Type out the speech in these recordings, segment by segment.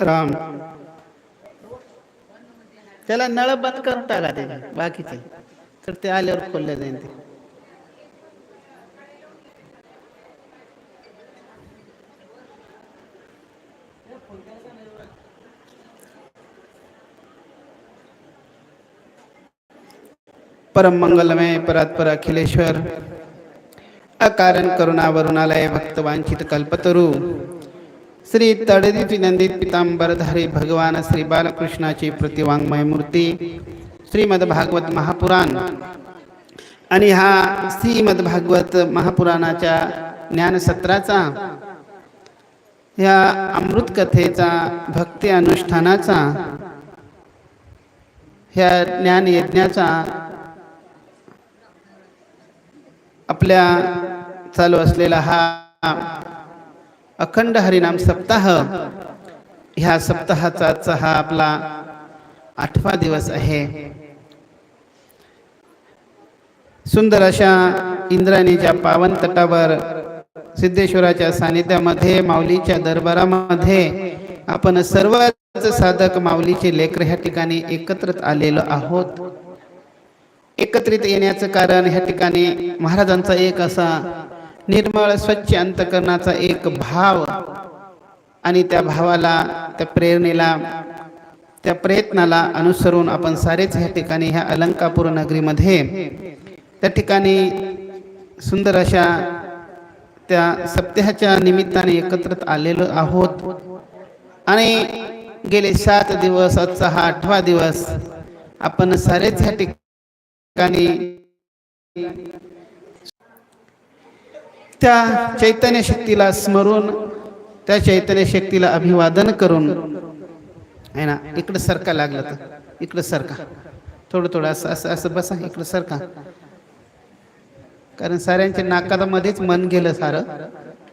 राम. त्याला नळ बंद करून टाका ते बाकीचे. तर ते आल्यावर खोलले जाईल ते. परम मंगलमय परात्पर अखिलेश्वर। अकारण करुणा वरुणालय भक्तवांचित कल्पतरू। श्री तडदित नंदित पितांबरधारी भगवान श्री बालकृष्णाची प्रतिवाङ्मय मूर्ती श्रीमद भागवत महापुराण। आणि हा श्रीमद भागवत महापुराणाच्या ज्ञानसत्राचा या अमृत कथेचा भक्ती अनुष्ठानाचा ह्या ज्ञान आपल्या चालू असलेला हा अखंड हरिनाम सप्ताह ह्या सप्ताहाचा आजचा हा आपला आठवा दिवस आहे. सुंदर अशा इंद्राणीच्या पावन तटावर सिद्धेश्वराच्या सानिध्यामध्ये माऊलीच्या दरबारामध्ये आपण सर्वच साधक माऊलीचे लेकर ह्या ठिकाणी एकत्रित आलेलो आहोत. एकत्रित येण्याचं कारण ह्या ठिकाणी महाराजांचा एक असा निर्मळ स्वच्छ अंतकरणाचा एक भाव. आणि त्या भावाला त्या प्रेरणेला त्या प्रयत्नाला अनुसरून आपण सारेच ह्या ठिकाणी ह्या अलंकापूर नगरीमध्ये त्या ठिकाणी सुंदर अशा त्या सप्त्याच्या निमित्ताने एकत्रित आलेलो आहोत. आणि गेले सात दिवस आजचा हा आठवा दिवस आपण सारेच ह्या ठिकाणी त्या चैतन्य शक्तीला स्मरून त्या चैतन्य शक्तीला अभिवादन करून आहे ना इकडं सरका लागलं तर इकडं सरका. थोडं थोडं असं असं असं बसा इकडं सरका. कारण साऱ्यांच्या नाकामध्येच मन गेलं सारं.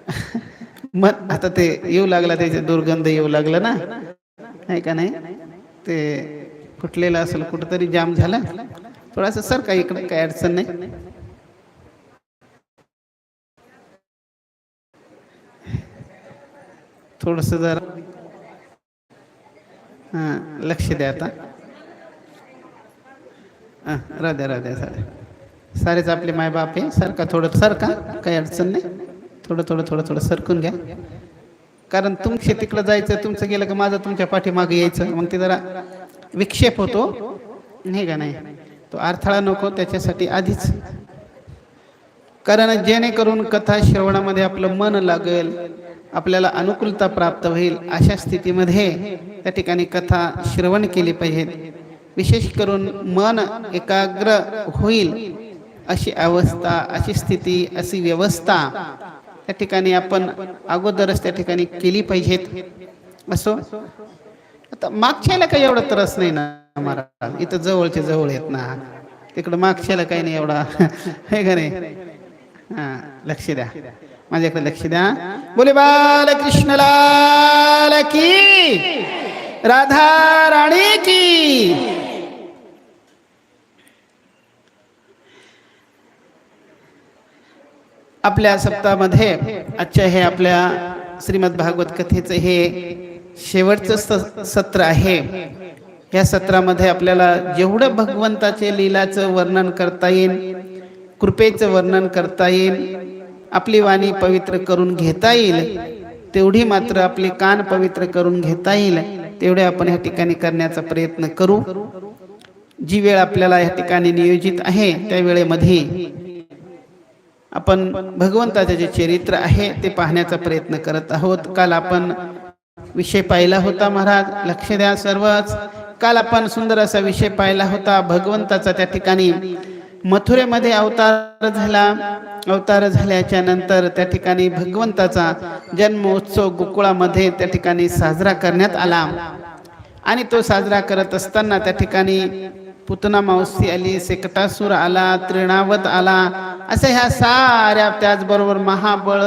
मन आता ते येऊ लागला त्याचे दुर्गंध येऊ लागलं ना. नाही का नाही? ते फुटलेलं असेल कुठंतरी जाम झाला. थोडासा काही इकडं? काही अडचण नाही? थोडस जरा हां लक्ष द्या आता. हां राध्या राध्या सारे. सारेच आपले मायबाप आहे. सारखा थोडं सारखा काही अडचण नाही. थोडं थोडं थोडं थोडं सरकून घ्या. कारण तुमचे तिकडं जायचं तुमचं गेलं का माझं तुमच्या पाठीमागे यायचं. मग ते जरा विक्षेप होतो. नाही का नाही? तो अडथळा नको त्याच्यासाठी आधीच. कारण जेणेकरून कथा श्रवणामध्ये आपलं मन लागेल आपल्याला अनुकूलता प्राप्त होईल अशा स्थितीमध्ये त्या ठिकाणी कथा श्रवण केली पाहिजेत. विशेष करून मन एकाग्र होईल अशी अवस्था अशी स्थिती अशी व्यवस्था त्या ठिकाणी आपण अगोदरच त्या ठिकाणी केली पाहिजेत. असो? आता मागच्याला काही एवढा त्रास नाही ना महाराज. इथं जवळचे जवळ येत ना. तिकडं मागच्याला काही नाही एवढा. हे का नाही? हा लक्ष द्या. माझ्याकडे लक्ष द्या. बोले बालकृष्ण लाल की. राधा राणी की. आपल्या सप्ताहामध्ये आजच्या हे आपल्या श्रीमद भागवत कथेचं हे शेवटचं स- सत्र आहे. या सत्रामध्ये आपल्याला जेवढं भगवंताचे लीलाचं वर्णन करता येईल कृपेचं वर्णन करता येईल आपली वाणी पवित्र करून घेता येईल तेवढी मात्र आपले कान पवित्र करून घेता येईल तेवढे आपण ह्या ठिकाणी करण्याचा प्रयत्न करू. जी वेळ आपल्याला ह्या ठिकाणी नियोजित आहे त्या वेळेमध्ये आपण भगवंताचे जे चरित्र आहे ते पाहण्याचा प्रयत्न करत आहोत. काल आपण विषय पाहिला होता महाराज. लक्ष द्या सर्वच. काल आपण सुंदर असा विषय पाहिला होता. भगवंताचा त्या ठिकाणी मथुरेमध्ये अवतार झाला. अवतार झाल्याच्यानंतर त्या ठिकाणी भगवंताचा जन्मोत्सव गोकुळामध्ये त्या ठिकाणी साजरा करण्यात आला. आणि तो साजरा करत असताना त्या ठिकाणी पुतना मावसी आली सेकटासूर आला त्रिणावत आला. असे ह्या साऱ्या त्याचबरोबर महाबळ